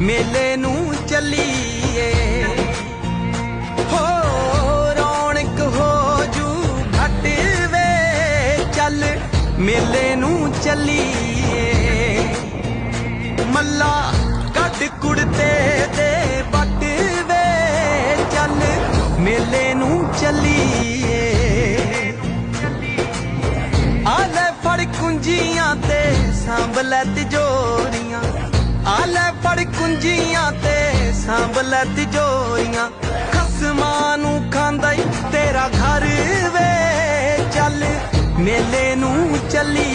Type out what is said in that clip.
ਮੇਲੇ ਨੂੰ ਚੱਲੀਏ। ਹੋ ਰੌਣਕ ਹੋ ਜੂ ਘਟ ਵੇ। ਚੱਲ ਮੇਲੇ ਨੂੰ ਚੱਲੀਏ। ਮੱਲਾ ਕੱਢ ਕੁੜਤੇ ਦੇ ਬੱਟ ਵੇ। ਚੱਲ ਮੇਲੇ ਨੂੰ ਚੱਲੀਏ। ਆਲੇ ਫੜ ਕੁੰਜੀਆਂ ਤੇ ਸੰਭਲੇ ਤਿਜੋਰੀਆਂ। ਆਲੇ ਜੀਆਂ ਤੇ ਸਾਂਭ ਲੈ ਤਿਜੋਰੀਆਂ ਖਸਮਾਂ ਨੂੰ ਖਾਂਦਾ ਈ ਤੇਰਾ ਘਰ ਵੇ। ਚੱਲ ਮੇਲੇ ਨੂੰ ਚੱਲੀ